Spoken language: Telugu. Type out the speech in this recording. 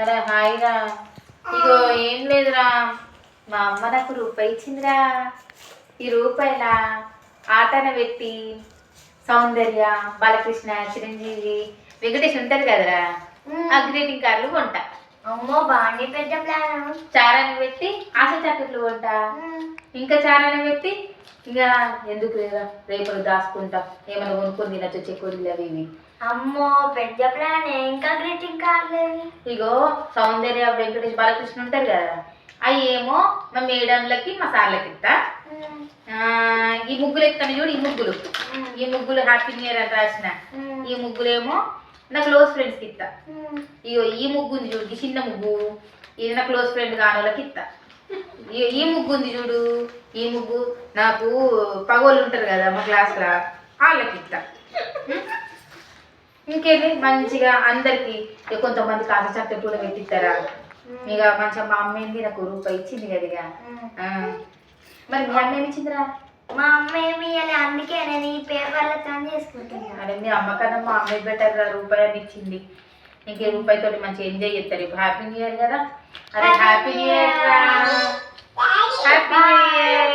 అరే హాయ్ రా ఇగో ఏం లేదురా. మా అమ్మ నాకు రూపాయి ఇచ్చిందిరా. ఈ రూపాయల. ఆటన పెట్టి సౌందర్య బాలకృష్ణ చిరంజీవి వెంకటేష్ ఉంటారు కదరా. ఆ గ్రీటింగ్ కార్డులు కొంటా. అమ్మో బాగుంది పెద్ద ప్లాన్. చారాన్ని పెట్టి ఆశ చాకెట్లు కొంటా. ఇంకా చారాన్ని పెట్టి ఇంకా ఎందుకు లేదా? రేపు దాచుకుంటా. ఏమైనా కొనుక్కొని తినచ్చు చెక్కుడులు అవి ఇవి. అమ్మో పెద్ద ప్లాన్ ఇంకా గ్రీటింగ్ కార్డులేవి ఇగో సౌందర్య వెంకటేష్ బాలకృష్ణ ఉంటారు కదా? అవి ఏమో మా మేడంలకి మా సార్లకి ఇస్తా. ఈ ముగ్గులు ఎత్తాను చూడు ఈ ముగ్గులు. ఈ ముగ్గులు హ్యాపీ న్యూ ఇయర్ అని రాసిన. ఈ ముగ్గులేమో నా క్లోజ్ ఫ్రెండ్స్కి ఇస్తా. ఇగో ఈ ముగ్గు ఉంది చూడు ఈ చిన్న ముగ్గు. ఇది నా క్లోజ్ ఫ్రెండ్ కాని వాళ్ళకి ఇస్తా. ఈ- ముగ్గు ఉంది చూడు. ఈ ముగ్గు నాకు పగోళ్ళు ఉంటారు కదా మా క్లాస్లో వాళ్ళకి ఇస్తా ఇంకేంటి మంచిగా అందరికి కొంతమంది కాస చక్క కూడా పెట్టిస్తారా? ఇక మంచిగా మా అమ్మ ఏంది? నాకు రూపాయి ఇచ్చింది కదా. మరి మీ అమ్మ ఏమి ఇచ్చిందిరా? మా అమ్మ ఏమి ఇవ్వాలి అందుకే నేను ఈ పేపర్లతో చేసుకుంటున్నా. అదే మీ అమ్మ కన్నా మా అమ్మ బెటర్ రూపాయి అని ఇచ్చింది. ఇంకే రూపాయి తోటి మంచిగా ఎంజాయ్ చేస్తారు. ఇప్పుడు హ్యాపీ న్యూ ఇయర్ కదా. అరే హ్యాపీ న్యూ ఇయర్ ఇయర్